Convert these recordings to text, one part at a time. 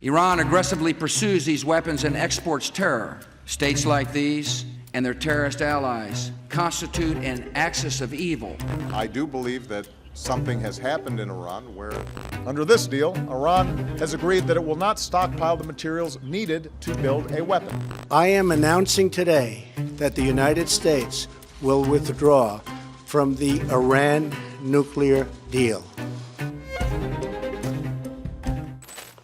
Iran aggressively pursues these weapons and exports terror. States like these and their terrorist allies constitute an axis of evil. I do believe that something has happened in Iran where, under this deal, Iran has agreed that it will not stockpile the materials needed to build a weapon. I am announcing today that the United States will withdraw from the Iran nuclear deal.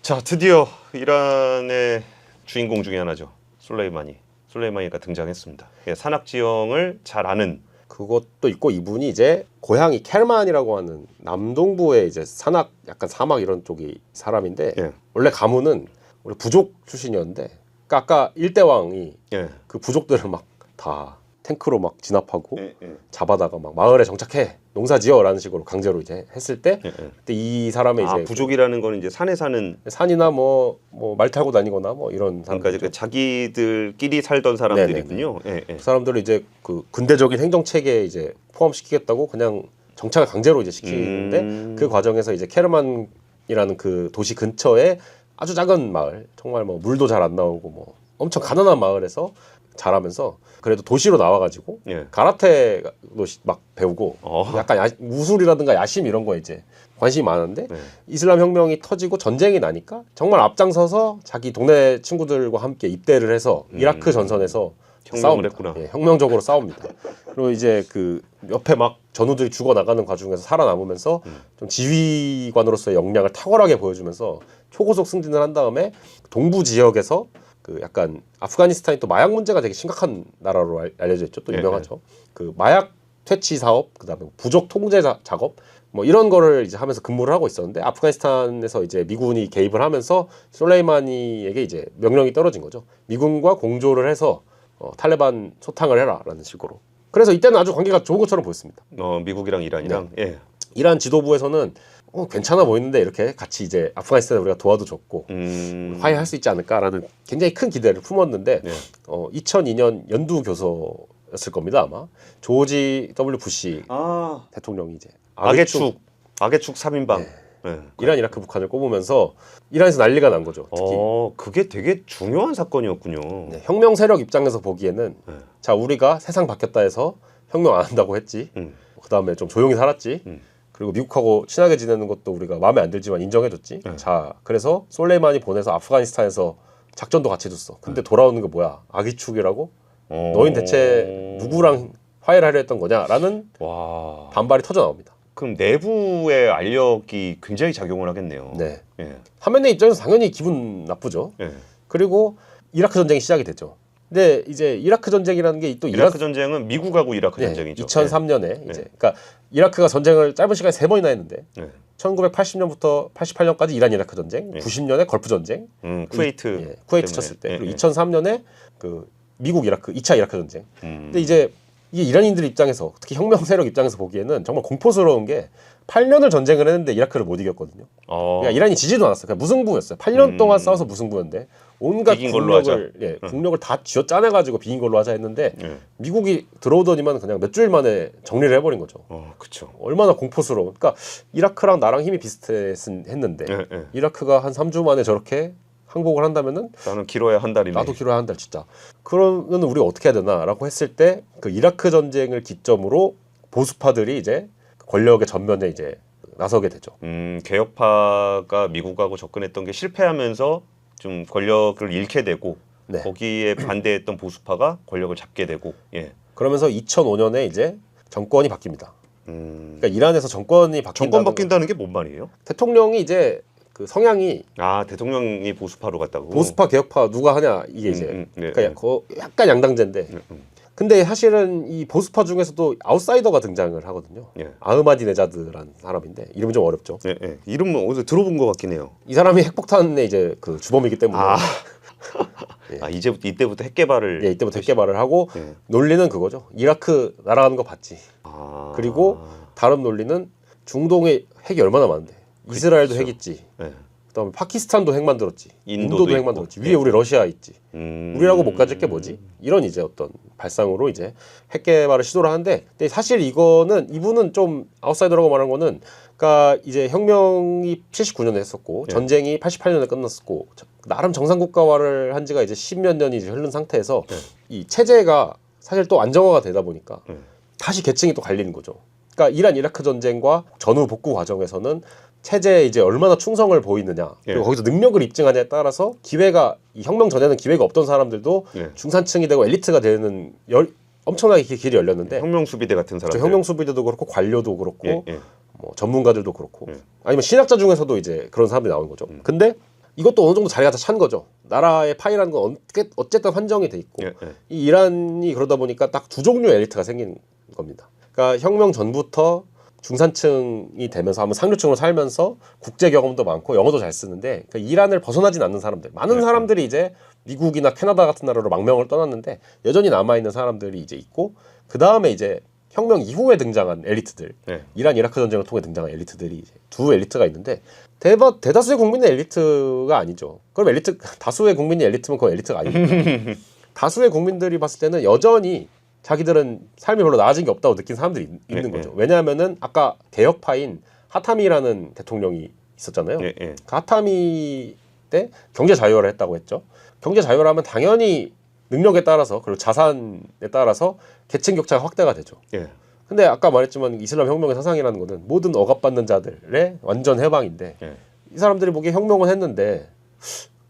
자, 드디어 이란의 주인공 중에 하나죠. 솔레이마니. 솔레이마니가 등장했습니다. 예, 산악 지형을 잘 아는 그것도 있고 이분이 이제 고향이 켈만이라고 하는 남동부의 이제 산악 약간 사막 이런 쪽이 사람인데 예. 원래 가문은 우리 부족 출신이었는데 그러니까 아까 일대왕이 예. 그 부족들을 막 다 탱크로 막 진압하고 예, 예. 잡아다가 막 마을에 정착해 농사 지어라는 식으로 강제로 이제 했을 때 예, 예. 그때 이 사람의 아, 이제 부족이라는 거는 이제 산에 사는 산이나 뭐 뭐 말 타고 다니거나 뭐 이런 그러니까 사람들 이제 자기들끼리 살던 사람들이군요. 예, 예. 그 사람들을 이제 그 근대적인 행정 체계에 이제 포함시키겠다고 그냥 정착을 강제로 이제 시키는데 음. 그 과정에서 이제 케르만이라는 그 도시 근처에 아주 작은 마을 정말 뭐 물도 잘 안 나오고 뭐 엄청 가난한 마을에서 자라면서 그래도 도시로 나와가지고 예. 가라테도 시- 막 배우고 어. 약간 야, 무술이라든가 야심 이런 거에 이제 관심이 많은데 네. 이슬람 혁명이 터지고 전쟁이 나니까 정말 앞장서서 자기 동네 친구들과 함께 입대를 해서 이라크 전선에서 음. 혁명을 싸웁니다. 했구나. 예, 혁명적으로 싸웁니다. 그리고 이제 그 옆에 막 전우들이 죽어 나가는 과정에서 살아남으면서 음. 좀 지휘관으로서의 역량을 탁월하게 보여주면서 초고속 승진을 한 다음에 동부 지역에서 그 약간 아프가니스탄이 또 마약 문제가 되게 심각한 나라로 알- 알려져 있죠. 또 예, 유명하죠. 그 마약 퇴치 사업, 그다음에 부족 통제 자- 작업 뭐 이런 거를 이제 하면서 근무를 하고 있었는데 아프가니스탄에서 이제 미군이 개입을 하면서 솔레이마니에게 이제 명령이 떨어진 거죠. 미군과 공조를 해서 어, 탈레반 소탕을 해라라는 식으로. 그래서 이때는 아주 관계가 좋은 것처럼 보였습니다. 어, 미국이랑 이란이랑 예. 이란 지도부에서는 어, 괜찮아 보이는데 이렇게 같이 이제 아프가니스탄에 우리가 도와도 줬고 음. 화해할 수 있지 않을까라는 굉장히 큰 기대를 품었는데 네. 어, 2002년 연두 교서였을 겁니다 아마 조지 W 부시 아, 대통령이 이제 악의 축. 악의 축 3인방. 예. 이란 이라크 북한을 꼽으면서 이란에서 난리가 난 거죠 특히 어, 그게 되게 중요한 사건이었군요. 네, 혁명 세력 입장에서 보기에는 네. 자 우리가 세상 바뀌었다 해서 혁명 안 한다고 했지 음. 그 다음에 좀 조용히 살았지 음. 그리고 미국하고 친하게 지내는 것도 우리가 마음에 안 들지만 인정해줬지 네. 자 그래서 솔레이만이 보내서 아프가니스탄에서 작전도 같이 줬어 근데 돌아오는 게 뭐야 아기축이라고 어. 너흰 대체 누구랑 화해를 하려 했던 거냐라는 와. 반발이 터져 나옵니다 그럼 내부의 알력이 굉장히 작용을 하겠네요. 네 예. 화면의 입장에서 당연히 기분 나쁘죠 예. 그리고 이라크 전쟁이 시작이 됐죠 근데 이제 이라크 전쟁이라는 게 또 이라크 전쟁은 미국하고 이라크 네, 전쟁이죠. 2003년에 네. 이제 그러니까 이라크가 전쟁을 짧은 시간에 세 번이나 했는데 예. 예. 1980년부터 88년까지 이란 이라크 전쟁, 네. 90년에 걸프 전쟁, 음, 쿠웨이트. 예, 쿠웨이트. 쳤을 때 예, 그리고 예. 2003년에 그 미국 이라크 2차 이라크 전쟁. 음. 근데 이제 이게 이란인들 입장에서 특히 혁명 세력 입장에서 보기에는 정말 공포스러운 게 8년을 전쟁을 했는데 이라크를 못 이겼거든요. 어. 그러니까 이란이 지지도 않았어요. 그냥 무승부였어요. 8년 음. 동안 싸워서 무승부였는데 온갖 비긴 걸로 국력을 예, 국력을 다 쥐어 짜내 가지고 비긴 걸로 하자 했는데 예. 미국이 들어오더니만 그냥 몇 주일 만에 정리를 해버린 거죠. 어, 그쵸. 얼마나 공포스러워. 그러니까 이라크랑 나랑 힘이 비슷했는데 예, 예. 이라크가 한 3주 만에 저렇게 항복을 한다면은 나는 길어야 한 달이네. 나도 길어야 한 달 진짜. 그러면 우리가 어떻게 해야 되나라고 했을 때 그 이라크 전쟁을 기점으로 보수파들이 이제 권력의 전면에 이제 나서게 되죠. 음, 개혁파가 미국하고 접근했던 게 실패하면서 좀 권력을 잃게 되고 네. 거기에 반대했던 보수파가 권력을 잡게 되고 예. 그러면서 2005년에 이제 정권이 바뀝니다. 음, 그러니까 이란에서 정권이 바뀐다. 정권 바뀐다는 게 뭔 말이에요? 대통령이 이제 그 성향이 아 대통령이 보수파로 갔다고. 보수파 개혁파 누가 하냐 이게 이제 음, 음, 네, 그러니까 네. 거- 약간 양당제인데 음. 근데 사실은 이 보수파 중에서도 아웃사이더가 등장을 하거든요. 예. 아흐마디네자드라는 사람인데 이름이 좀 어렵죠. 예, 예. 이름은 어디서 들어본 것 같긴 해요. 이 사람이 핵폭탄의 이제 그 주범이기 때문에 아, 아 이제부터 이때부터 핵 개발을 예, 이때부터 핵 개발을 하고 예. 논리는 그거죠. 이라크 날아가는 거 봤지. 아, 그리고 다른 논리는 중동에 핵이 얼마나 많은데 이스라엘도 핵 있지. 예. 그다음에 파키스탄도 핵 만들었지. 인도도 인도도, 핵. 만들었지. 위에 우리 러시아 있지. 음. 우리라고 못 가질 게 뭐지? 이런 이제 어떤 발상으로 이제 핵 개발을 시도를 하는데 근데 사실 이거는 이분은 좀 아웃사이더라고 말한 거는 그러니까 이제 혁명이 79년에 했었고 예. 전쟁이 88년에 끝났었고 저- 나름 정상 국가화를 한 지가 이제 십몇 년이 이제 흐른 상태에서 예. 이 체제가 사실 또 안정화가 되다 보니까 예. 다시 계층이 또 갈리는 거죠. 그러니까 이란 이라크 전쟁과 전후 복구 과정에서는 체제에 이제 얼마나 충성을 보이느냐 그리고 예. 거기서 능력을 입증하냐에 따라서 기회가 이 혁명 전에는 기회가 없던 사람들도 예. 중산층이 되고 엘리트가 되는 열, 엄청나게 길- 길이 열렸는데 혁명 수비대 같은 저 사람들. 혁명 수비대도 그렇고 관료도 그렇고 예, 예. 뭐 전문가들도 그렇고 예. 아니면 신학자 중에서도 이제 그런 사람들이 나오는 거죠. 근데 이것도 어느 정도 자리가 다 찬 거죠. 나라의 파이라는 건 어쨌든 한정이 돼 있고 예, 예. 이 이란이 그러다 보니까 딱 두 종류 의 엘리트가 생긴 겁니다. 그러니까 혁명 전부터 중산층이 되면서 한번 상류층으로 살면서 국제 경험도 많고 영어도 잘 쓰는데 그러니까 이란을 벗어나진 않는 사람들 많은 사람들이 이제 미국이나 캐나다 같은 나라로 망명을 떠났는데 여전히 남아 있는 사람들이 이제 있고 그 다음에 이제 혁명 이후에 등장한 엘리트들 예. 이란 이라크 전쟁을 통해 등장한 엘리트들이 이제 두 엘리트가 있는데 대바 대다수의 국민의 엘리트가 아니죠. 그럼 엘리트 다수의 국민이 엘리트면 그건 엘리트가 아니죠. 다수의 국민들이 봤을 때는 여전히 자기들은 삶이 별로 나아진 게 없다고 느낀 사람들이 있- 있는 네, 거죠. 왜냐하면은 아까 개혁파인 하타미라는 대통령이 있었잖아요. 예, 예. 그 하타미 때 경제 자유화를 했다고 했죠. 경제 자유화를 하면 당연히 능력에 따라서 그리고 자산에 따라서 계층 격차가 확대가 되죠. 예. 근데 아까 말했지만 이슬람 혁명의 사상이라는 거는 모든 억압받는 자들의 완전 해방인데 예. 이 사람들이 보기에 혁명은 했는데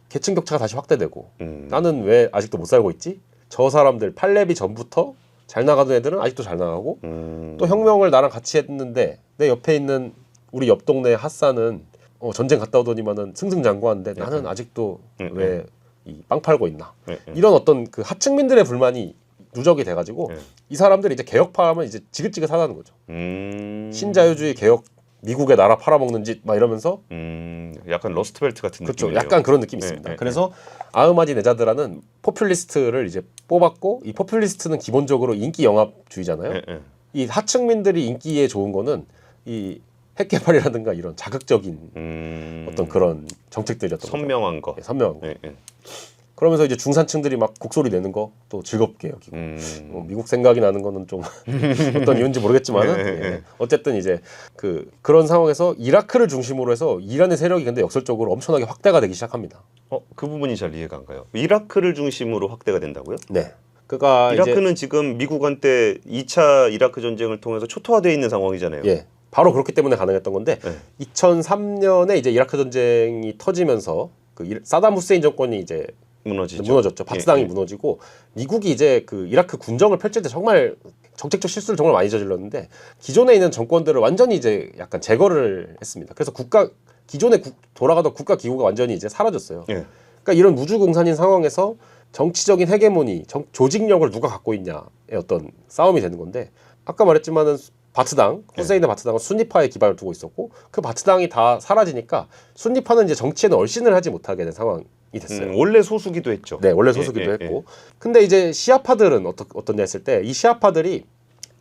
계층 격차가 다시 확대되고 음. 나는 왜 아직도 못 살고 있지? 저 사람들 팔레비 전부터 잘 나가던 애들은 아직도 잘 나가고 음. 또 혁명을 나랑 같이 했는데 내 옆에 있는 우리 옆 동네 핫사는 어, 전쟁 갔다 오더니만은 승승장구하는데 나는 아직도 음, 왜이 빵 팔고 있나? 예, 예. 이런 어떤 그 하층민들의 불만이 누적이 돼가지고 예. 이 사람들이 이제 개혁파하면 이제 지긋지긋하다는 거죠. 음. 신자유주의 개혁 미국의 나라 팔아먹는 짓 막 이러면서 음. 약간 러스트벨트 같은 그렇죠. 느낌이네요. 약간 그런 느낌이 네, 있습니다. 네, 그래서 아흐마디 네자드라는 포퓰리스트를 이제 뽑았고 이 포퓰리스트는 기본적으로 인기 영합주의잖아요. 예, 예. 이 하층민들이 인기에 좋은 거는 이 핵개발이라든가 이런 자극적인 음. 어떤 그런 정책들이었던 거죠. 선명한 거. 예, 선명한 거. 그러면서 이제 중산층들이 막 곡소리 내는 거 또 즐겁게 여기고 음. 뭐 미국 생각이 나는 거는 좀 어떤 이유인지 모르겠지만은 예, 예. 예. 어쨌든 이제 그 그런 상황에서 이라크를 중심으로 해서 이란의 세력이 근데 역설적으로 엄청나게 확대가 되기 시작합니다. 어, 그 부분이 잘 이해가 안 가요. 이라크를 중심으로 확대가 된다고요? 네. 그러니까 이제 이라크는 지금 미국한테 2차 이라크 전쟁을 통해서 초토화되어 있는 상황이잖아요. 예. 바로 그렇기 때문에 가능했던 건데 네. 2003년에 이제 이라크 전쟁이 터지면서 그 이- 사담 후세인 정권이 이제 무너지죠. 무너졌죠. 바스당이 예, 예. 무너지고 미국이 이제 그 이라크 군정을 펼칠 때 정말 정책적 실수를 정말 많이 저질렀는데 기존에 있는 정권들을 완전히 이제 약간 제거를 했습니다. 그래서 국가 기존에 국- 돌아가던 국가 기구가 완전히 이제 사라졌어요. 예. 그러니까 이런 무주공산인 상황에서 정치적인 헤게모니, 정- 조직력을 누가 갖고 있냐의 어떤 싸움이 되는 건데 아까 말했지만은 바트당, 후세인의 바트당은 순니파에 기반을 두고 있었고 그 바트당이 다 사라지니까 순니파는 이제 정치에는 얼씬을 하지 못하게 된 상황 이 됐어요. 음, 원래 소수기도 했죠. 네, 원래 소수기도 예, 예, 했고. 근데 이제 시아파들은 어떠, 어떠냐 했을 때 이 시아파들이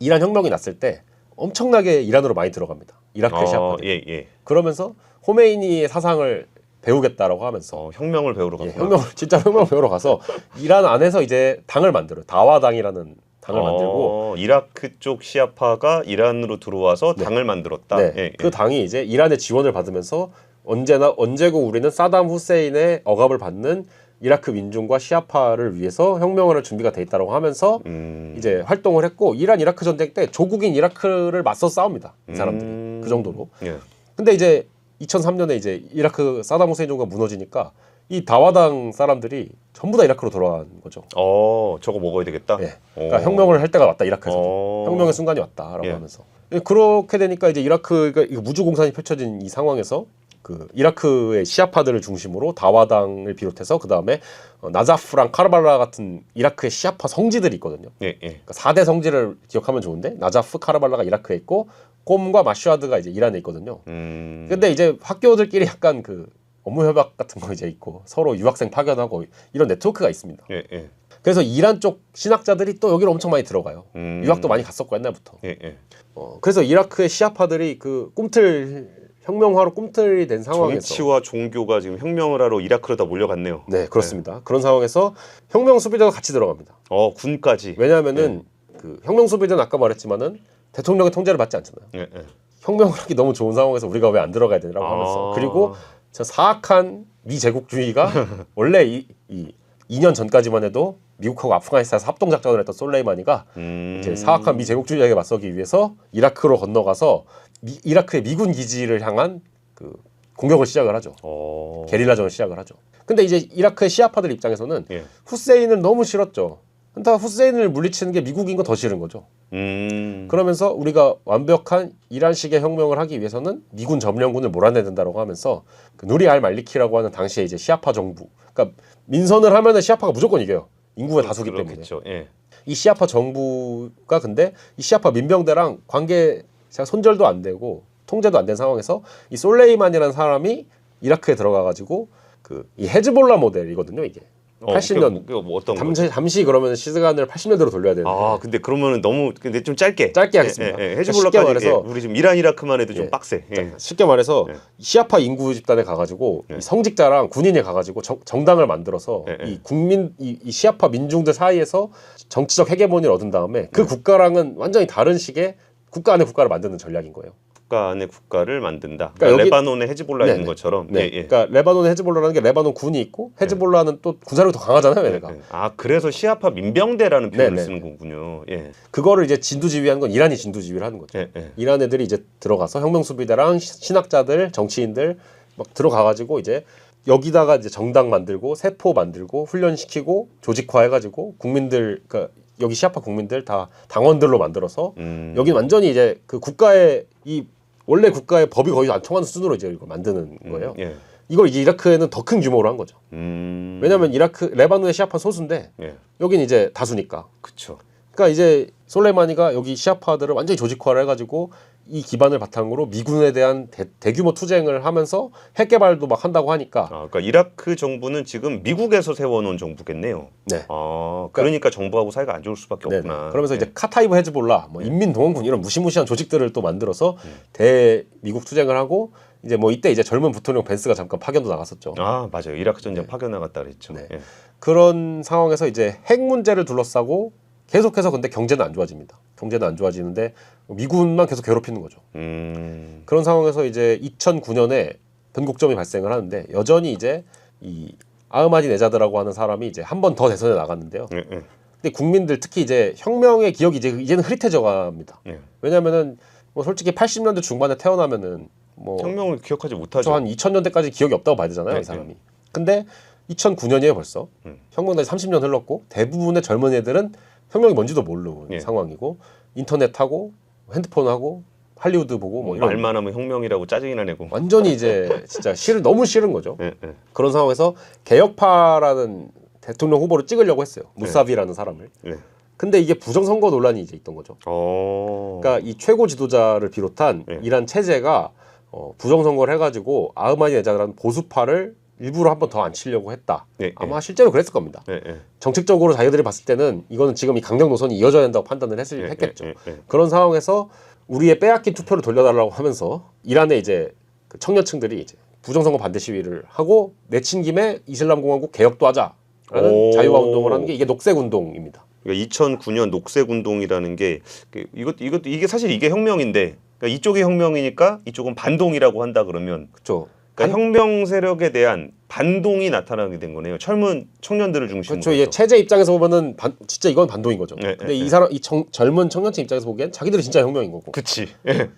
이란 혁명이 났을 때 엄청나게 이란으로 많이 들어갑니다. 이라크의 어, 시아파들. 예, 예. 그러면서 호메이니의 사상을 배우겠다라고 하면서 어, 혁명을 배우러 예, 갔구나. 혁명을 진짜 혁명 배우러 가서 이란 안에서 이제 당을 만들어요. 다와당이라는 당을 어, 만들고 이라크 쪽 시아파가 이란으로 들어와서 당을 만들었다. 네, 예, 예. 그 당이 이제 이란의 지원을 받으면서 언제나 언제고 우리는 사담 후세인의 억압을 받는 이라크 민중과 시아파를 위해서 혁명을 할 준비가 돼 있다고 하면서 음, 이제 활동을 했고 이란 이라크 전쟁 때 조국인 이라크를 맞서 싸웁니다. 이 사람들이 음. 그 정도로. 예. 근데 이제 2003년에 이제 이라크 사담 후세인 정부가 무너지니까 이 다와당 사람들이 전부 다 이라크로 돌아간 거죠. 어, 저거 먹어야 되겠다. 예. 그러니까 어. 혁명을 할 때가 왔다 이라크에서 어. 혁명의 순간이 왔다라고 예. 하면서 예, 그렇게 되니까 이제 이라크가 무주공산이 펼쳐진 이 상황에서 그 이라크의 시아파들을 중심으로 다와당을 비롯해서 그 다음에 어, 나자프랑 카르발라 같은 이라크의 시아파 성지들이 있거든요. 예, 예. 그러니까 4대 성지를 기억하면 좋은데 나자프, 카르발라가 이라크에 있고 꼼과 마슈아드가 이제 이란에 있거든요. 음. 근데 이제 학교들끼리 약간 그 업무 협약 같은 거 이제 있고 서로 유학생 파견하고 이런 네트워크가 있습니다. 예, 예. 그래서 이란 쪽 신학자들이 또 여기로 엄청 많이 들어가요. 음. 유학도 많이 갔었고 옛날부터. 예, 예. 어, 그래서 이라크의 시아파들이 그 꿈틀 혁명화로 꿈틀이 된 상황에서 정치와 종교가 지금 혁명을 하러 이라크로 다 몰려갔네요. 네 그렇습니다. 그런 상황에서 혁명 수비대가 같이 들어갑니다. 어 군까지. 왜냐하면은 그 혁명 수비대는 아까 말했지만은 대통령의 통제를 받지 않잖아요. 예, 예. 혁명을 하기 너무 좋은 상황에서 우리가 왜 안 들어가야 되냐고 아. 하면서 그리고 저 사악한 미 제국주의가 원래 이, 이 2년 전까지만 해도 미국하고 아프가니스탄에서 합동 작전을 했던 솔레이마니가 음. 이제 사악한 미 제국주의에게 맞서기 위해서 이라크로 건너가서 미, 이라크의 미군 기지를 향한 그 공격을 시작을 하죠. 어. 게릴라전을 시작을 하죠. 근데 이제 이라크의 시아파들 입장에서는 예. 후세인을 너무 싫었죠. 그러니까 후세인을 물리치는 게 미국인 건 더 싫은 거죠. 음. 그러면서 우리가 완벽한 이란식의 혁명을 하기 위해서는 미군 점령군을 몰아내야 된다고 하면서 그 누리 알 말리키라고 하는 당시에 이제 시아파 정부, 그러니까 민선을 하면은 시아파가 무조건 이겨요. 인구의 다수기 때문에. 그렇겠죠. 예. 이 시아파 정부가 근데 이 시아파 민병대랑 관계가 손절도 안 되고 통제도 안 된 상황에서 이 솔레이만이라는 사람이 이라크에 들어가 가지고 그 이 헤즈볼라 모델이거든요 이게 어, 80년 그게 뭐, 뭐 어떤 거? 잠시 잠시 그러면 시간을 80년대로 돌려야 되는데 아 근데 그러면은 너무 근데 좀 짧게 짧게 하겠습니다. 예, 예, 예. 그러니까 헤즈볼라까지 쉽게 말해서 예, 우리 지금 이란 이라크만 해도 좀 예. 빡세. 예. 쉽게 말해서 네. 시아파 인구 집단에 가가지고 네. 이 성직자랑 군인이 가가지고 정, 정당을 만들어서. 이 국민 이, 이 시아파 민중들 사이에서 정치적 헤게모니를 얻은 다음에 그 네. 국가랑은 완전히 다른 식의 국가 안에 국가를 만드는 전략인 거예요. 국가 안에 국가를 만든다. 그러니까 그러니까 레바논에 헤즈볼라 네, 있는 네. 것처럼. 네, 예, 예. 그러니까 레바논 헤즈볼라라는 게 레바논 군이 있고 헤즈볼라는 또 군사력이 더 강하잖아요, 얘네가. 예. 아 그래서 시아파 민병대라는 네, 표현을 네. 쓰는 거군요. 예. 그거를 이제 진두지휘한 건 이란이 진두지휘를 하는 거죠. 예, 예. 이란 애들이 이제 들어가서 혁명수비대랑 시- 신학자들, 정치인들 막 들어가가지고 이제 여기다가 이제 정당 만들고 세포 만들고 훈련시키고 조직화해가지고 국민들 그러니까 여기 시아파 국민들 다 당원들로 만들어서 음. 여기 완전히 이제 그 국가의 이 원래 국가의 법이 거의 안 통하는 수준으로 이제 이걸 만드는 거예요. 예. 이걸 이제 이라크에는 더 큰 규모로 한 거죠. 음. 왜냐하면 이라크 레바논의 시아파 소수인데 예. 여긴 이제 다수니까. 그쵸. 그러니까 이제 솔레마니가 여기 시아파들을 완전히 조직화를 해가지고 이 기반을 바탕으로 미군에 대한 대, 규모 투쟁을 하면서 핵 개발도 막 한다고 하니까 아, 그러니까 이라크 정부는 지금 미국에서 세워놓은 정부겠네요. 네. 아, 그러니까 정부하고 사이가 안 좋을 수밖에 네네. 없구나. 그러면서 예. 이제 카타이브 헤즈볼라, 뭐 인민동원군 이런 무시무시한 조직들을 또 만들어서 대 미국 투쟁을 하고 이제 뭐 이때 이제 젊은 부통령 벤스가 잠깐 파견도 나갔었죠. 아 맞아요. 이라크 전쟁 파견 나갔다 그랬죠. 네. 예. 그런 상황에서 이제 핵 문제를 둘러싸고 계속해서 근데 경제는 안 좋아집니다. 경제는 안 좋아지는데 미군만 계속 괴롭히는 거죠. 음. 그런 상황에서 이제 2009년에 변곡점이 발생을 하는데 여전히 이제 이 아흐마디 네자드라고 하는 사람이 이제 한 번 더 대선에 나갔는데요. 예, 예. 근데 국민들 특히 이제 혁명의 기억이 이제 이제는 흐릿해져 갑니다. 예. 왜냐면은 뭐 솔직히 80년대 중반에 태어나면은 뭐 혁명을 기억하지 못하죠. 한 2000년대까지 기억이 없다고 봐야 되잖아요, 네, 이 사람이. 근데 2009년이에요, 벌써. 음. 혁명까지 30년 흘렀고 대부분의 젊은 애들은 혁명이 뭔지도 모르는 예. 상황이고 인터넷 하고 핸드폰 하고 할리우드 보고 뭐 이런 말만 하면 혁명이라고 짜증이나 내고. 완전히 이제 진짜 싫은 너무 싫은 거죠. 예, 예. 그런 상황에서 개혁파라는 대통령 후보를 찍으려고 했어요. 무사비라는 사람을. 예. 근데 이게 부정 선거 논란이 이제 있던 거죠. 어. 그러니까 이 최고 지도자를 비롯한 예. 이란 체제가 어, 부정 선거를 해가지고 아흐마디 네자드라는 보수파를 일부러 한 번더 앉히려고 했다. 예, 예. 아마 실제로 그랬을 겁니다. 예, 예. 정책적으로 자기들이 봤을 때는 이거는 지금 이 강경 노선이 이어져야 된다고 판단을 했을, 예, 했겠죠. 예, 예. 그런 상황에서 우리의 빼앗긴 투표를 돌려달라고 하면서 이란의 이제 그 청년층들이 이제 부정선거 반대 시위를 하고 내친 김에 이슬람 공화국 개혁도 하자라는 오. 자유화 운동을 하는 게 이게 녹색 운동입니다. 그러니까 2009년 녹색 운동이라는 게 그, 이것 이것 이게 사실 이게 혁명인데 그러니까 이쪽이 혁명이니까 이쪽은 반동이라고 한다 그러면 그렇죠. 그러니까 혁명 세력에 대한 반동이 나타나게 된 거네요. 젊은 청년들을 중심으로. 그렇죠. 해서. 체제 입장에서 보면은 반, 진짜 이건 반동인 거죠. 네, 근데 네, 이 네. 사람 이 청- 젊은 청년층 입장에서 보기엔 자기들이 진짜 혁명인 거고. 그치. 예.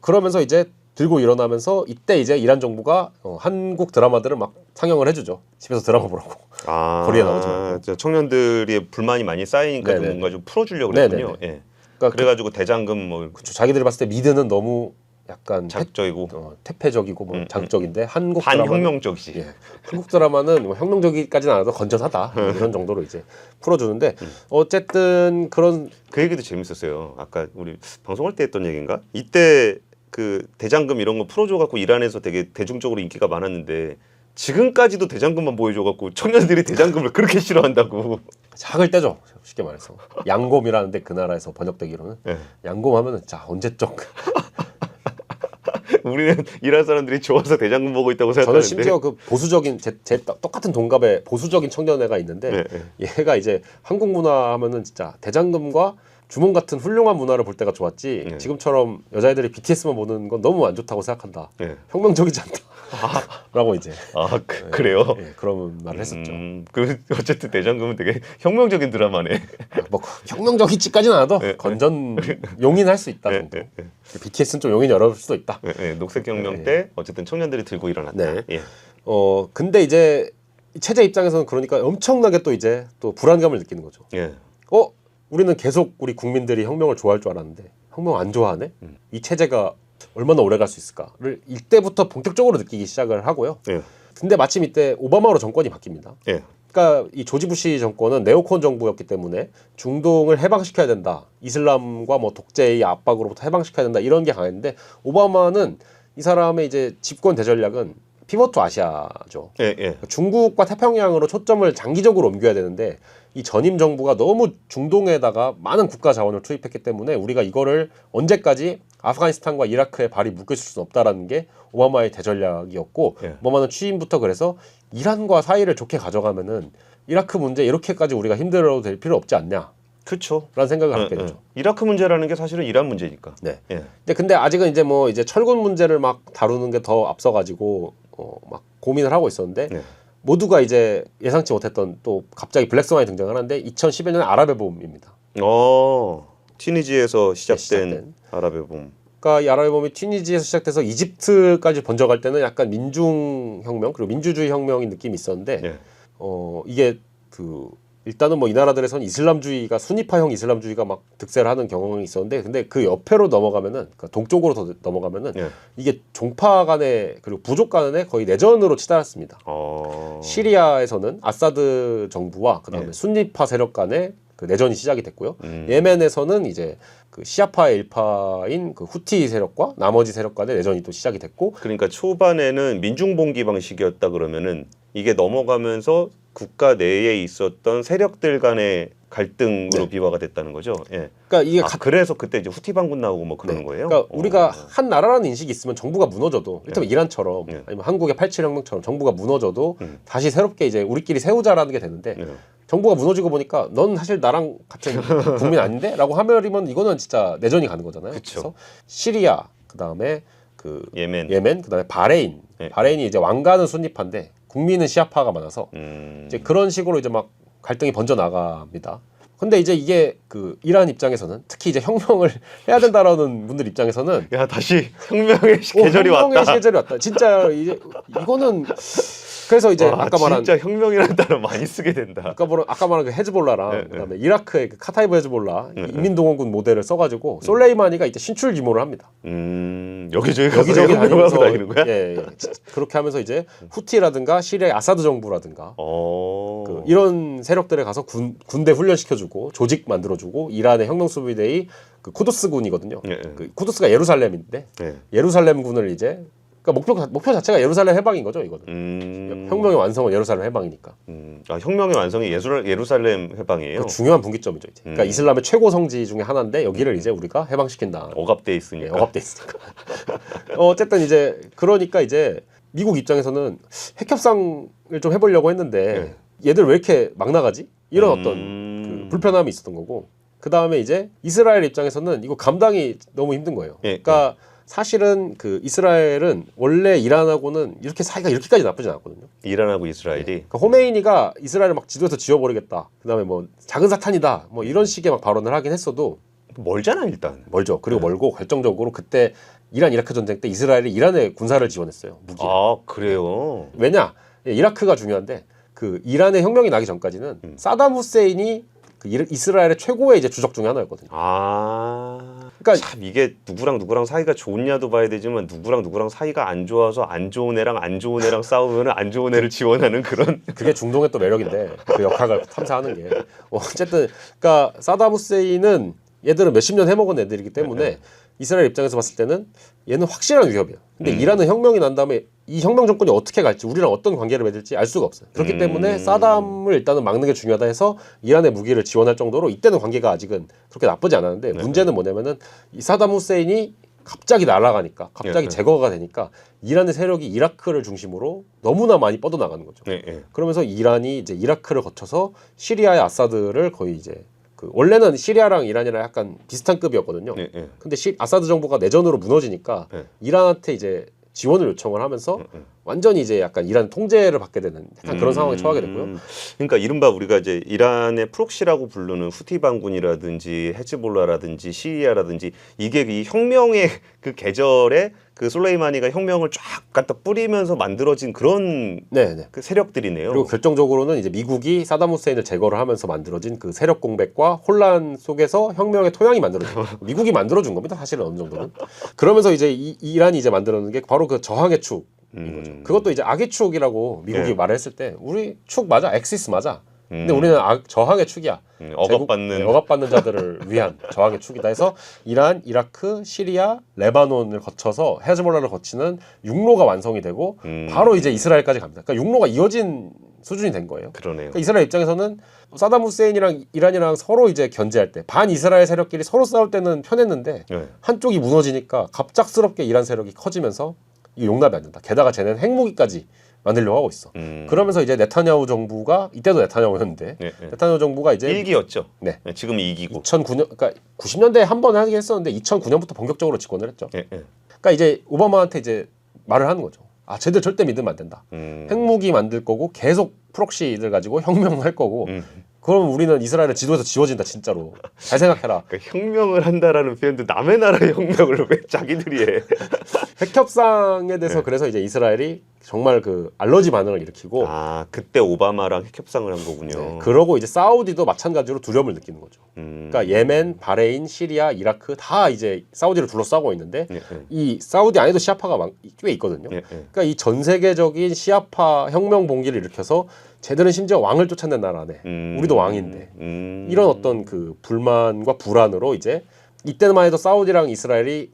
그러면서 이제 들고 일어나면서 이때 이제 이란 정부가 어, 한국 드라마들을 막 상영을 해주죠. 집에서 드라마 보라고. 아, 거리에. 저 청년들이 불만이 많이 쌓이니까 좀 네네네. 뭔가 좀 풀어주려고 그랬군요. 예. 그러니까 그래가지고 대장금 뭐 그, 자기들이 봤을 때 미드는 너무 약간 태, 자극적이고 어, 태폐적이고 뭐 음, 음. 자극적인데 한국 드라마는 반혁명적이지. 예. 한국 드라마는 뭐 혁명적이까지는 않아도 건전하다 뭐 이런 정도로 이제 풀어주는데 어쨌든 그런 그 얘기도 재밌었어요. 아까 우리 방송할 때 했던 얘기인가? 이때 그 대장금 이런 거 풀어줘갖고 이란에서 되게 대중적으로 인기가 많았는데 지금까지도 대장금만 보여줘갖고 청년들이 대장금을 그렇게 싫어한다고. 작을 때죠 쉽게 말해서 양곰이라는데 그 나라에서 번역되기로는 예. 양곰하면은 자 언제적 우리는 이란 사람들이 좋아서 대장금 보고 있다고 저는 생각하는데. 심지어 그 보수적인 제, 제 똑같은 동갑의 보수적인 청년애가 있는데 네, 얘가 이제 한국 문화 하면은 진짜 대장금과 주몽 같은 훌륭한 문화를 볼 때가 좋았지 네. 지금처럼 여자애들이 BTS만 보는 건 너무 안 좋다고 생각한다. 네. 혁명적이지 않다. 라고 이제 아 그, 그래요. 예, 그런 말을 했었죠. 음, 그 어쨌든 대장금은 되게 혁명적인 드라마네. 뭐 혁명적이지까지는 않아도 네, 건전 용인할 수 있다 네, 정도. 네, 네. BTS는 좀 용인이 어려울 수도 있다. 녹색 혁명 네. 때 어쨌든 청년들이 들고 일어났다. 네. 예. 어 근데 이제 이 체제 입장에서는 그러니까 엄청나게 또 이제 또 불안감을 느끼는 거죠. 예. 어 우리는 계속 우리 국민들이 혁명을 좋아할 줄 알았는데 혁명 안 좋아하네. 음. 이 체제가 얼마나 오래 갈 수 있을까를 이때부터 본격적으로 느끼기 시작을 하고요. 예. 근데 마침 이때 오바마로 정권이 바뀝니다. 예. 그러니까 이 조지 부시 정권은 네오콘 정부였기 때문에 중동을 해방시켜야 된다. 이슬람과 뭐 독재의 압박으로부터 해방시켜야 된다. 이런 게 강했는데 오바마는 이 사람의 이제 집권 대전략은 피벗 투 아시아죠. 예. 예. 중국과 태평양으로 초점을 장기적으로 옮겨야 되는데 이 전임 정부가 너무 중동에다가 많은 국가 자원을 투입했기 때문에 우리가 이거를 언제까지 아프가니스탄과 이라크에 발이 묶여 있을 수는 없다라는 게 오바마의 대전략이었고 예. 오바마는 취임부터 그래서 이란과 사이를 좋게 가져가면은 이라크 문제 이렇게까지 우리가 힘들어도 될 필요 없지 않냐라는 그렇죠. 생각을 예, 갖게 예. 되죠. 이라크 문제라는 게 사실은 이란 문제니까. 네. 예. 근데 근데 아직은 이제 뭐 이제 철군 문제를 막 다루는 게 더 앞서가지고 어 막 고민을 하고 있었는데 네. 모두가 이제 예상치 못했던 또 갑자기 블랙스완이 등장하는데 2011년 아랍의 봄입니다. 어. 튀니지에서 시작된, 시작된. 아랍의 봄. 그러니까 이 아랍의 봄이 튀니지에서 시작돼서 이집트까지 번져갈 때는 약간 민중 혁명 그리고 민주주의 혁명인 느낌이 있었는데 예. 어 이게 그 일단은 뭐 이 나라들에서는 이슬람주의가 순위파형 이슬람주의가 막 득세를 하는 경험이 있었는데 근데 그 옆에로 넘어가면은 그러니까 동쪽으로 더 넘어가면은 예. 이게 종파 간의 그리고 부족 간의 거의 내전으로 치달았습니다. 어. 시리아에서는 아사드 정부와 그다음에 예. 순니파 세력 간의 그 내전이 시작이 됐고요. 음. 예멘에서는 이제 그 시아파의 일파인 그 후티 세력과 나머지 세력 간의 내전이 또 시작이 됐고 그러니까 초반에는 민중 봉기 방식이었다 그러면은 이게 넘어가면서 국가 내에 있었던 세력들 간의 갈등으로 네. 비화가 됐다는 거죠. 예. 그러니까 이게 아, 가- 그래서 그때 이제 후티 반군 나오고 뭐 그러는 네. 거예요. 그러니까 어. 우리가 한 나라라는 인식이 있으면 정부가 무너져도 일단 이란처럼 네. 아니면 한국의 87혁명처럼 정부가 무너져도 음. 다시 새롭게 이제 우리끼리 세우자라는 게 되는데 예. 정부가 무너지고 보니까 넌 사실 나랑 같은 국민 아닌데? 라고 하면이면 이거는 진짜 내전이 가는 거잖아요. 그쵸. 래서 시리아 그다음에 그 예멘. 예멘 그다음에 바레인. 네. 바레인이 이제 왕가는 순니파인데 국민은 시아파가 많아서 음. 이제 그런 식으로 이제 막 갈등이 번져 나갑니다. 근데 이제 이게 그 이란 입장에서는 특히 이제 혁명을 해야 된다라는 분들 입장에서는 야 다시 혁명의 오, 계절이 혁명의 왔다. 계절이 왔다. 진짜 이제 이거는 그래서 이제 와, 아까 말한 진짜 혁명이라는 단어 많이 쓰게 된다. 아까 말한 아까 말한 그 헤즈볼라랑 네, 그다음에 이라크의 그 카타이브 헤즈볼라 네, 네. 인민동원군 모델을 써가지고 솔레이마니가 이제 신출 기모를 합니다. 음 여기저기 가서 여기저기 다니면서 다니는 거야? 예, 예. 그렇게 하면서 이제 후티라든가 시리아 아사드 정부라든가 어. 그 이런 세력들에 가서 군, 군대 훈련 시켜주고 조직 만들어주고 이란의 혁명수비대의 그 쿠두스 군이거든요. 예, 예. 그 쿠두스가 예루살렘인데 예. 예루살렘 군을 이제 그러니까 목표 목표 자체가 예루살렘 해방인 거죠 이거는. 음. 혁명의 완성은 예루살렘 해방이니까. 음. 아 혁명의 완성이 예술 예루살렘 해방이에요. 그 중요한 분기점이죠 이제. 그러니까 음. 이슬람의 최고 성지 중에 하나인데 여기를 이제 우리가 해방시킨다. 억압돼 예, 있으니까. 억압돼 있으니까. 어, 어쨌든 이제 그러니까 이제 미국 입장에서는 핵 협상을 좀 해보려고 했는데 얘들 왜 이렇게 막 나가지? 이런 어떤 음. 그 불편함이 있었던 거고. 그 다음에 이제 이스라엘 입장에서는 이거 감당이 너무 힘든 거예요. 예, 그러니까 사실은 그 이스라엘은 원래 이란하고는 이렇게 사이가 이렇게까지 나쁘지 않았거든요. 이란하고 이스라엘이 그러니까 호메이니가 이스라엘을 막 지도에서 지워버리겠다. 그다음에 뭐 작은 사탄이다. 뭐 이런 식의 막 발언을 하긴 했어도 멀잖아 일단. 멀죠. 그리고 네. 멀고 결정적으로 그때 이란 이라크 전쟁 때 이스라엘이 이란에 군사를 지원했어요. 무기. 아 그래요. 왜냐? 예, 이라크가 중요한데 그 이란의 혁명이 나기 전까지는 음. 사담 후세인이 그 이- 이스라엘의 최고의 이제 주적 중에 하나였거든요. 아. 그러니까 참 이게 누구랑 누구랑 사이가 좋냐도 봐야 되지만 누구랑 누구랑 사이가 안 좋아서 안 좋은 애랑 안 좋은 애랑 싸우면 안 좋은 애를 지원하는 그런 그게 중동의 또 매력인데 그 역학을 탐사하는 게 어쨌든 그러니까 사담 후세인은 얘들은 몇십 년 해먹은 애들이기 때문에 네. 이스라엘 입장에서 봤을 때는 얘는 확실한 위협이야. 근데 음. 이란은 혁명이 난 다음에 이 혁명 정권이 어떻게 갈지 우리랑 어떤 관계를 맺을지 알 수가 없어요. 그렇기 음. 때문에 사담을 일단은 막는 게 중요하다 해서 이란의 무기를 지원할 정도로 이때는 관계가 아직은 그렇게 나쁘지 않았는데 네. 문제는 뭐냐면은 이 사담 후세인이 갑자기 날아가니까 갑자기 예, 예. 제거가 되니까 이란의 세력이 이라크를 중심으로 너무나 많이 뻗어나가는 거죠. 예, 예. 그러면서 이란이 이제 이라크를 거쳐서 시리아의 아사드를 거의 이제 그 원래는 시리아랑 이란이랑 약간 비슷한 급이었거든요. 예, 예. 근데 시, 아사드 정부가 내전으로 무너지니까 네. 이란한테 이제 지원을 요청을 하면서 완전히 이제 약간 이란 통제를 받게 되는 약간 그런 상황에 처하게 됐고요. 음, 그러니까 이른바 우리가 이제 이란의 프록시라고 부르는 후티 반군이라든지 헤즈볼라라든지 시리아라든지 이게 이 혁명의 그 계절에 그 솔레이마니가 혁명을 쫙 갖다 뿌리면서 만들어진 그런 네, 네. 그 세력들이네요. 그리고 결정적으로는 이제 미국이 사담 후세인을 제거를 하면서 만들어진 그 세력 공백과 혼란 속에서 혁명의 토양이 만들어진 거죠. 미국이 만들어준 겁니다. 사실은 어느 정도는. 그러면서 이제 이, 이란이 이제 만들어낸 게 바로 그 저항의 축인 거죠. 음. 그것도 이제 악의 축이라고 미국이 예. 말을 했을 때 우리 축 맞아, 엑시스 맞아. 근데 음. 우리는 악, 저항의 축이야. 음, 억압받는 제국- 네, 억압받는 자들을 위한 저항의 축이다 해서 이란, 이라크, 시리아, 레바논을 거쳐서 헤즈볼라를 거치는 육로가 완성이 되고 음. 바로 이제 이스라엘까지 갑니다. 그러니까 육로가 이어진 수준이 된 거예요. 그러네요. 그러니까 이스라엘 입장에서는 사담 후세인이랑 이란이랑 서로 이제 견제할 때 반 이스라엘 세력끼리 서로 싸울 때는 편했는데 네. 한쪽이 무너지니까 갑작스럽게 이란 세력이 커지면서 이 용납이 안 된다. 게다가 쟤는 핵무기까지 만들려고 하고 있어. 음. 그러면서 이제 네타냐후 정부가 이때도 네타냐후였는데 네, 네. 네타냐후 정부가 이제 일기였죠. 네. 지금 이기고. 2009년 그러니까 90년대에 한 번 하긴 했었는데 2009년부터 본격적으로 집권을 했죠. 예, 예. 그러니까 이제 오바마한테 이제 말을 하는 거죠. 아, 쟤들 절대 믿으면 안 된다. 음. 핵무기 만들 거고 계속 프록시들 가지고 혁명할 거고 음. 그럼 우리는 이스라엘을 지도에서 지워진다 진짜로. 잘 생각해라. 그러니까 혁명을 한다라는 표현도 남의 나라의 혁명을 왜 자기들이 해? 핵협상에 대해서 그래서 이제 이스라엘이 정말 그 알러지 반응을 일으키고 아 그때 오바마랑 핵협상을 한 거군요. 네, 그러고 이제 사우디도 마찬가지로 두려움을 느끼는 거죠. 음. 그러니까 예멘, 바레인, 시리아, 이라크 다 이제 사우디를 둘러싸고 있는데 예, 예. 이 사우디 안에도 시아파가 많- 꽤 있거든요. 예, 예. 그러니까 이 전 세계적인 시아파 혁명 봉기를 일으켜서 쟤들은 심지어 왕을 쫓아낸 나라네. 음. 우리도 왕인데. 음. 이런 어떤 그 불만과 불안으로 이제 이때만 해도 사우디랑 이스라엘이 이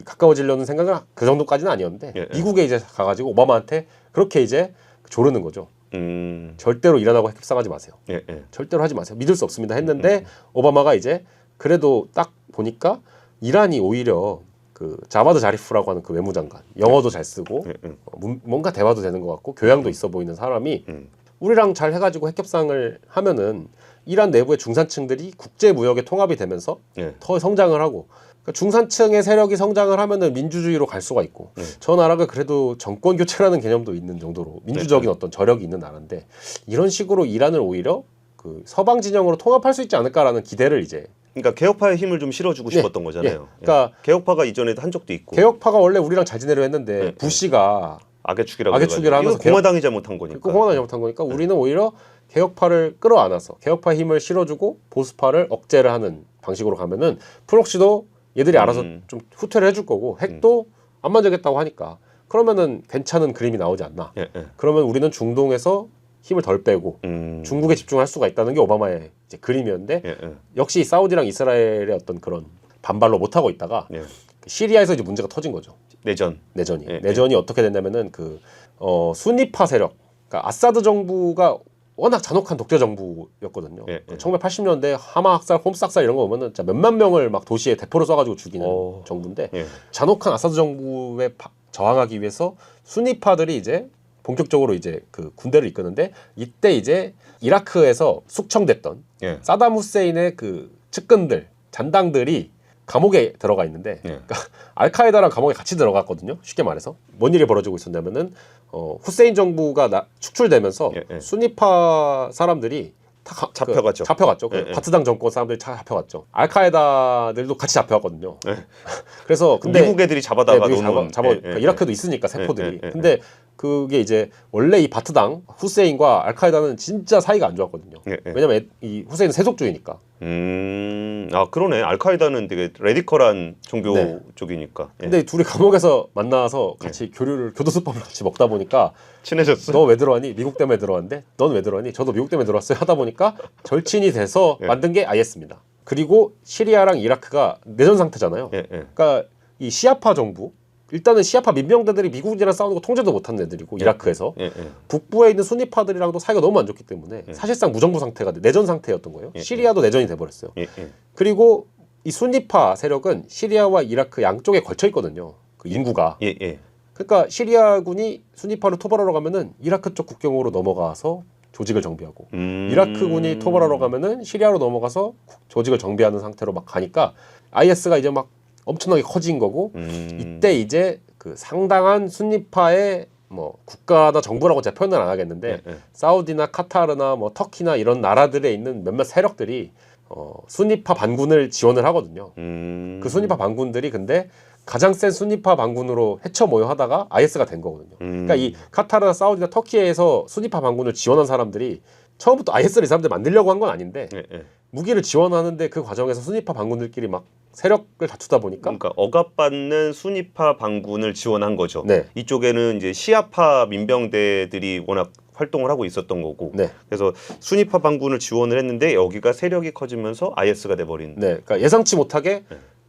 가까워지려는 생각은 그 정도까지는 아니었는데 예, 예. 미국에 이제 가가지고 오바마한테 그렇게 이제 조르는 거죠. 음. 절대로 이란하고 핵협상하지 마세요. 예, 예. 절대로 하지 마세요. 믿을 수 없습니다. 했는데 오바마가 이제 그래도 딱 보니까 이란이 오히려 그 자바드 자리프라고 하는 그 외무장관 영어도 잘 쓰고 예, 예. 어, 문- 뭔가 대화도 되는 것 같고 교양도 있어 보이는 사람이 음. 우리랑 잘 해가지고 핵협상을 하면은 이란 내부의 중산층들이 국제 무역에 통합이 되면서 예. 더 성장을 하고 그러니까 중산층의 세력이 성장을 하면은 민주주의로 갈 수가 있고 네. 저 나라가 그래도 정권 교체라는 개념도 있는 정도로 민주적인 어떤 저력이 있는 나라인데 이런 식으로 이란을 오히려 그 서방 진영으로 통합할 수 있지 않을까라는 기대를 이제 그러니까 개혁파의 힘을 좀 실어주고 네, 싶었던 거잖아요. 예. 그러니까 예. 개혁파가 이전에도 한 적도 있고 개혁파가 원래 우리랑 잘 지내려 했는데 네, 네. 부시가 악의 축이라고 악의. 축이라 하면서 공화당이 잘못한 거니까. 그 공화당이 잘못한 거니까 우리는 오히려 개혁파를 끌어안아서 개혁파 힘을 실어주고 보수파를 억제를 하는 방식으로 가면은 프록시도 얘들이 알아서 음. 좀 후퇴를 해줄 거고 핵도 안 만들겠다고 하니까 그러면은 괜찮은 그림이 나오지 않나. 예, 예. 그러면 우리는 중동에서 힘을 덜 빼고 음. 중국에 집중할 수가 있다는 게 오바마의 이제 그림이었는데 예, 예. 역시 사우디랑 이스라엘의 어떤 그런 반발로 못 하고 있다가 예. 시리아에서 이제 문제가 터진 거죠. 내전. 내전이 예, 내전이 어떻게 됐냐면은 그 어, 순니파 세력 그러니까 아사드 정부가 워낙 잔혹한 독재 정부였거든요. 예, 예. 1980년대 하마 학살, 홈스 학살 이런 거 보면은 진짜 몇만 명을 막 도시에 대포를 쏴가지고 죽이는 오. 정부인데 예. 잔혹한 아사드 정부에 파- 저항하기 위해서 순니파들이 이제 본격적으로 이제 그 군대를 이끄는데 이때 이제 이라크에서 숙청됐던 예. 사담 후세인의 그 측근들 잔당들이 감옥에 들어가 있는데 예. 그러니까 알카에다랑 감옥에 같이 들어갔거든요. 쉽게 말해서 뭔 일이 벌어지고 있었냐면은 어, 후세인 정부가 나, 축출되면서 예, 예. 순니파 사람들이 다 가- 잡혀갔죠. 그, 잡혀갔죠. 그 예, 예. 바트당 정권 사람들이 다 잡혀갔죠. 알카에다들도 같이 잡혀갔거든요. 예. 그래서 근데 미국 애들이 잡아다가 네, 미국이 놓은 잡아, 잡아 예, 예, 그러니까 예. 이라크도 있으니까 세포들이. 예, 예, 예, 근데 그게 이제 원래 이 바트당 후세인과 알카에다는 진짜 사이가 안 좋았거든요. 예, 예. 왜냐면 애- 이 후세인은 세속주의니까. 음, 아 그러네. 알카에다는 되게 레디컬한 종교 네. 쪽이니까. 예. 근데 둘이 감옥에서 만나서 같이 교류를 교도소법을 같이 먹다 보니까 친해졌어. 너 왜 들어왔니? 미국 때문에 들어왔는데 넌 왜 들어왔니? 저도 미국 때문에 들어왔어요 하다 보니까 절친이 돼서 예. 만든 게 IS입니다. 그리고 시리아랑 이라크가 내전 상태잖아요. 예, 예. 그러니까 이 시아파 정부 일단은 시아파 민병대들이 미국이랑 싸우는 거 통제도 못하는 애들이고 이라크에서 예, 예. 북부에 있는 순니파들이랑도 사이가 너무 안 좋기 때문에 사실상 무정부 상태가 돼- 내전 상태였던 거예요. 예, 시리아도 내전이 돼버렸어요. 예, 예. 그리고 이 순니파 세력은 시리아와 이라크 양쪽에 걸쳐 있거든요. 그 인구가. 예, 예. 그러니까 시리아군이 순니파를 토벌하러 가면은 이라크 쪽 국경으로 넘어가서 조직을 정비하고 음. 이라크군이 토벌하러 가면은 시리아로 넘어가서 국- 조직을 정비하는 상태로 막 가니까 IS가 이제 막 엄청나게 커진 거고 음. 이때 이제 그 상당한 순니파의 뭐 국가나 정부라고 제가 표현을 안 하겠는데 네, 네. 사우디나 카타르나 뭐 터키나 이런 나라들에 있는 몇몇 세력들이 어 순니파 반군을 지원을 하거든요. 음. 그 순니파 반군들이 근데 가장 센 순니파 반군으로 해쳐 모여 하다가 IS가 된 거거든요. 음. 그러니까 이 카타르나 사우디나 터키에서 순니파 반군을 지원한 사람들이 처음부터 IS를 이 사람들 만들려고 한 건 아닌데 예, 예. 무기를 지원하는데 그 과정에서 순니파 반군들끼리 막 세력을 다투다 보니까 그러니까 억압받는 순위파 반군을 지원한 거죠. 네. 이쪽에는 이제 시아파 민병대들이 워낙 활동을 하고 있었던 거고. 네. 그래서 순위파 반군을 지원을 했는데 여기가 세력이 커지면서 IS가 돼 버린. 네, 그러니까 예상치 못하게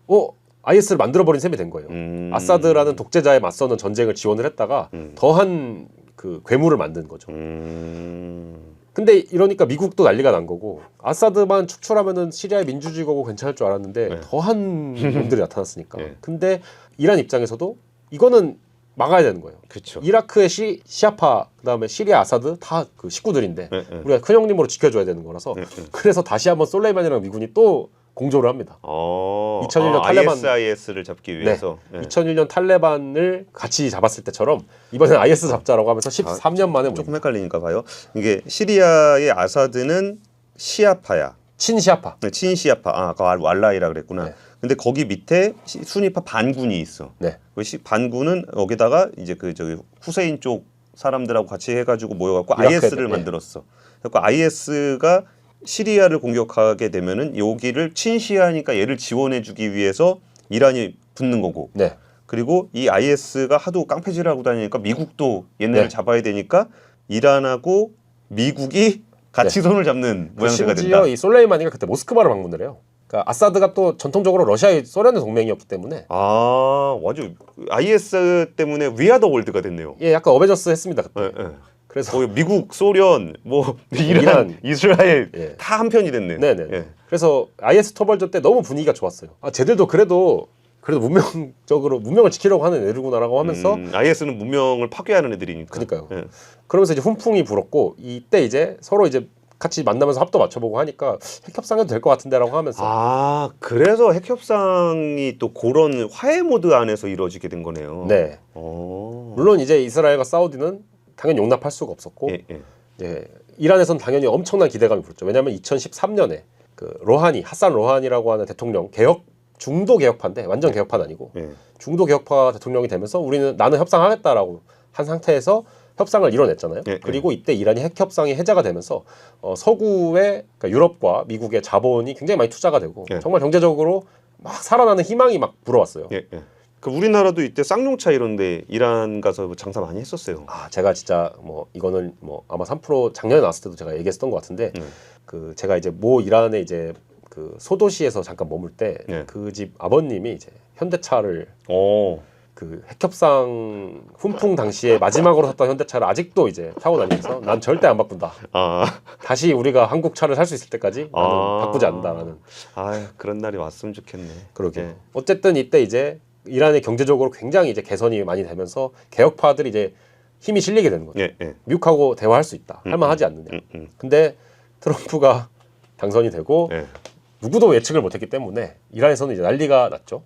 어 IS를 만들어 버린 셈이 된 거예요. 음. 아사드라는 독재자에 맞서는 전쟁을 지원을 했다가 음. 더한 그 괴물을 만든 거죠. 음. 근데 이러니까 미국도 난리가 난 거고 아사드만 축출하면은 시리아의 민주주의국고 괜찮을 줄 알았는데 네. 더한 놈들이 나타났으니까. 네. 근데 이란 입장에서도 이거는 막아야 되는 거예요. 그렇죠. 이라크의 시, 시아파 그다음에 시리아 아사드 다 그 식구들인데 네, 네. 우리가 큰 형님으로 지켜줘야 되는 거라서 네, 네. 그래서 다시 한번 솔레이만이랑 미군이 또 공조를 합니다. 어. 2001년 아, 탈레반- ISIS를 잡기 위해서. 네. 2001년 탈레반을 같이 잡았을 때처럼 이번엔 IS 잡자라고 하면서 13년 만에 모입니다. 조금 헷갈리니까 봐요. 이게 시리아의 아사드는 시아파야. 친시아파. 네, 친시아파. 아, 아까 알- 알라이라 그랬구나. 네. 근데 거기 밑에 시- 순위파 반군이 있어. 네. 그 시- 반군은 여기다가 이제 그 저기 후세인 쪽 사람들하고 같이 해가지고 모여갖고 IS를 네. 만들었어. 그래서 IS가 시리아를 공격하게 되면은 여기를 친시아니까 얘를 지원해주기 위해서 이란이 붙는 거고. 네. 그리고 이 IS가 하도 깡패질하고 다니니까 미국도 얘네를 네. 잡아야 되니까 이란하고 미국이 같이 손을 잡는 그 모양새가 심지어 된다. 이 솔레이마니가 그때 모스크바를 방문을 해요. 그러니까 아사드가 또 전통적으로 러시아의 소련의 동맹이었기 때문에 아, 아주 IS 때문에 위아더 월드가 됐네요. 예, 약간 어벤져스 했습니다. 그때. 예, 예. 그래서 거기 미국, 소련, 뭐 이란, 이란. 이스라엘 예. 다 한편이 됐네. 네네. 예. 그래서 IS 토벌전 때 너무 분위기가 좋았어요. 아, 쟤들도 그래도 그래도 문명적으로 문명을 지키려고 하는 애들구나라고 하면서 음, IS는 문명을 파괴하는 애들이니까. 그러니까요. 예. 그러면서 이제 훈풍이 불었고 이때 이제 서로 이제 같이 만나면서 합도 맞춰보고 하니까 핵협상해도 될 것 같은데라고 하면서 아, 그래서 핵협상이 또 그런 화해 모드 안에서 이루어지게 된 거네요. 네 어. 물론 이제 이스라엘과 사우디는 당연히 용납할 수가 없었고 예, 예. 이제 이란에서는 당연히 엄청난 기대감이 불었죠. 왜냐하면 2013년에 그 로하니 하산 로하니라고 하는 대통령 개혁 중도 개혁파인데 완전 개혁파는 아니고 예. 중도 개혁파 대통령이 되면서 우리는 나는 협상하겠다라고 한 상태에서 협상을 이뤄냈잖아요. 예, 그리고 이때 이란이 핵 협상이 해제가 되면서 어, 서구의 그러니까 유럽과 미국의 자본이 굉장히 많이 투자가 되고 예. 정말 경제적으로 막 살아나는 희망이 막 불어왔어요. 예, 예. 그 우리나라도 이때 쌍용차 이런데 이란 가서 장사 많이 했었어요. 아 제가 진짜 뭐 이거는 뭐 아마 3% 작년에 나왔을 때도 제가 얘기했었던 것 같은데 음. 그 제가 이제 모 이란에 이제 그 소도시에서 잠깐 머물 때 네. 그집 아버님이 이제 현대차를 어. 그 핵협상 훈풍 당시에 마지막으로 샀던 현대차를 아직도 이제 타고 다니면서 난 절대 안 바꾼다. 아, 다시 우리가 한국 차를 살 수 있을 때까지 나는 아. 바꾸지 않는다라는 아, 그런 날이 왔으면 좋겠네. 그러게. 예. 어쨌든 이때 이제 이란의 경제적으로 굉장히 이제 개선이 많이 되면서 개혁파들이 이제 힘이 실리게 되는 거죠. 예, 예. 미국하고 대화할 수 있다. 할만하지 않느냐. 음, 음. 근데 트럼프가 당선이 되고 예. 누구도 예측을 못했기 때문에 이란에서는 이제 난리가 났죠.